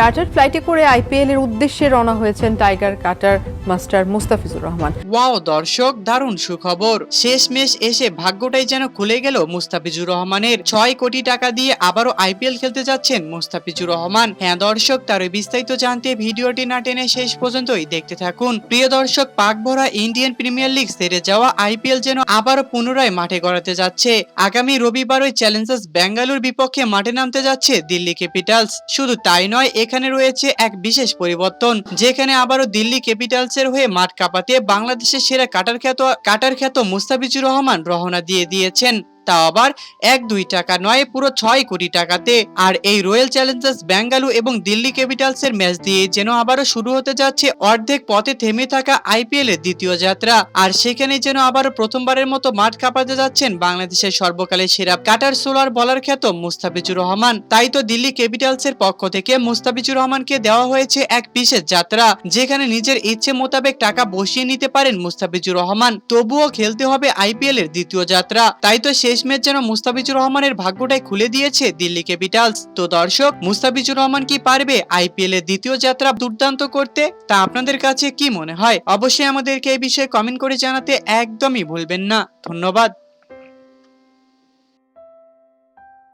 Charter ফ্লাইটে করে IPL এর উদ্দেশ্যে রওনা হয়েছেন tiger cutter master Mustafizur Rahman. Wow, দর্শক, দারুণ সুখবর। শেষমেশ এসে ভাগ্যটাই যেন খুলে গেল মুস্তাফিজুর রহমানের। ছয় কোটি টাকা দিয়ে আবারও আইপিএল খেলতে যাচ্ছেন মুস্তাফিজুর রহমান। হ্যাঁ দর্শক, তার বিস্তারিত জানতে ভিডিওটি না টেনে শেষ পর্যন্তই দেখতে থাকুন। প্রিয় দর্শক পাক ভরা ইন্ডিয়ান প্রিমিয়ার লিগ সেরে যাওয়া আইপিএল যেন আবারও পুনরায় মাঠে গড়াতে যাচ্ছে। আগামী রবিবার ওই চ্যালেঞ্জার্স বেঙ্গালুর বিপক্ষে মাঠে নামতে যাচ্ছে দিল্লি ক্যাপিটালস। শুধু তাই নয় এখানে রয়েছে এক বিশেষ পরিবর্তন, যেখানে আবারও দিল্লি ক্যাপিটালস এর হয়ে মাঠ কাঁপাতে বাংলাদেশের সেরা কাটার খ্যাত কাটার খ্যাত মুস্তাফিজুর রহমান রহনা দিয়ে দিয়েছেন। তা আবার এক, দুই টাকা নয়, পুরো ছয় কোটি টাকাতে। আর এই রয়্যাল চ্যালেঞ্জার্স বেঙ্গালু এবং দিল্লি ক্যাপিটালস এর ম্যাচ দিয়ে যেন আবারও শুরু হতে যাচ্ছে অর্ধেক পথে থেমে থাকা আইপিএল এর দ্বিতীয় যাত্রা। আর সেখানে যেন আবারও প্রথমবারের মতো মাঠ কাঁপাতে যাচ্ছেন বাংলাদেশের সর্বকালের সেরা কাটার সোলার বলার খ্যাত মুস্তাফিজুর রহমান। তাই তো দিল্লি ক্যাপিটালস এর পক্ষ থেকে মুস্তাফিজুর রহমানকে দেওয়া হয়েছে এক বিশেষ যাত্রা, যেখানে নিজের ইচ্ছে মোতাবেক টাকা বসিয়ে নিতে পারেন মুস্তাফিজুর রহমান। তবুও খেলতে হবে আইপিএল এর দ্বিতীয় যাত্রা। তাই তো শেষমেশ যেন মুস্তাফিজুর রহমানের ভাগ্যটাই খুলে দিয়েছে দিল্লি ক্যাপিটালস। তো দর্শক, মুস্তাফিজুর রহমান কি পারবে আইপিএল এর দ্বিতীয় যাত্রা দুর্দান্ত করতে? তা আপনাদের কাছে কি মনে হয়? অবশ্যই আমাদেরকে এই বিষয়ে কমেন্ট করে জানাতে একদমই ভুলবেন না। ধন্যবাদ।